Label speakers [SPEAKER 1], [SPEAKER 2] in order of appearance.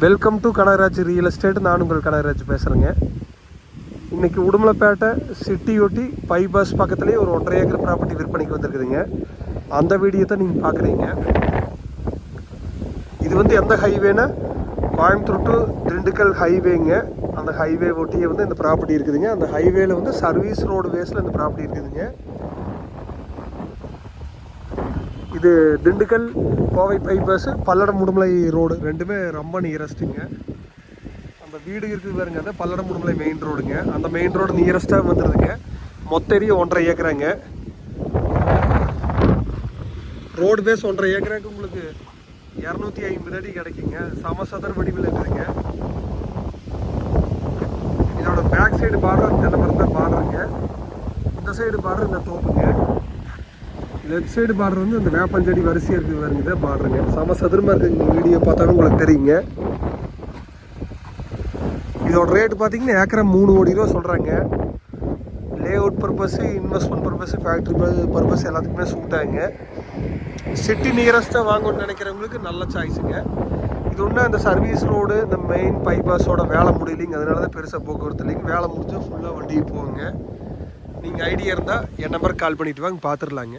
[SPEAKER 1] Welcome to Kanagaraj real estate நான் உங்கள் கனகராஜ் பேசுகிறேங்க இன்றைக்கி உடுமலைப்பேட்டை சிட்டியொட்டி பைபாஸ் பக்கத்துலேயே ஒரு ஒன்றரை ஏக்கர் ப்ராப்பர்ட்டி விற்பனைக்கு வந்திருக்குதுங்க. அந்த வீடியோ தான் நீங்கள் பார்க்குறீங்க இது வந்து எந்த ஹைவேனா கோயம்புத்தூர் டு திண்டுக்கல் ஹைவேங்க அந்த ஹைவே ஒட்டியே வந்து இந்த ப்ராப்பர்ட்டி இருக்குதுங்க. அந்த ஹைவேல வந்து சர்வீஸ் ரோடு வேஸில் இந்த ப்ராப்பர்ட்டி இருக்குதுங்க. இது திண்டுக்கல் கோவை பைபாஸு பல்லடம் முடுமலை ரோடு ரெண்டுமே ரொம்ப நியரஸ்ட்டுங்க நம்ம வீடு இருக்குது பாருங்க அது பல்லடம் முடுமலை மெயின் ரோடுங்க அந்த மெயின் ரோடு நியரஸ்ட்டாக வந்துடுதுங்க மொத்த ஏரியா ஒன்றரை ஏக்கராங்க. ரோடு பேஸ் ஒன்றரை ஏக்கராக்கு உங்களுக்கு இரநூத்தி ஐம்பது அடி கிடைக்குங்க. சமசதர் வடிவில் இருக்குதுங்க. இதோட பேக் சைடு பார்டர் தென்னை மரத்தை பார்டருங்க இந்த சைடு பார்டர் இந்த தோப்புங்க. லெஃப்ட் சைடு பார்டர் வந்து இந்த வேப்பஞ்செடி வரிசையாக இருக்குது வருங்க பார்டருங்க சம சதுரமாக இருக்குங்க வீடியோ பார்த்தாலும் உங்களுக்கு தெரியுங்க. இதோட ரேட்டு பார்த்தீங்கன்னா ஏக்கரை மூணு கோடி ரூபா சொல்கிறாங்க layout purpose investment purpose factory purpose எல்லாத்துக்குமே சூட்டாங்க சிட்டி நியரஸ்ட்டாக வாங்கணும்னு நினைக்கிறவங்களுக்கு நல்ல சாய்ஸுங்க இது ஒன்று அந்த சர்வீஸ் ரோடு இந்த மெயின் பைபாஸோட வேலை முடியலைங்க. அதனால தான் பெருசாக போக்குவரத்து இல்லைங்க. வேலை முடிஞ்சால் ஃபுல்லாக வண்டிக்கு போகுங்க. நீங்கள் ஐடியா இருந்தால் என் நம்பருக்கு கால் பண்ணிவிட்டு வாங்க பார்த்துடலாங்க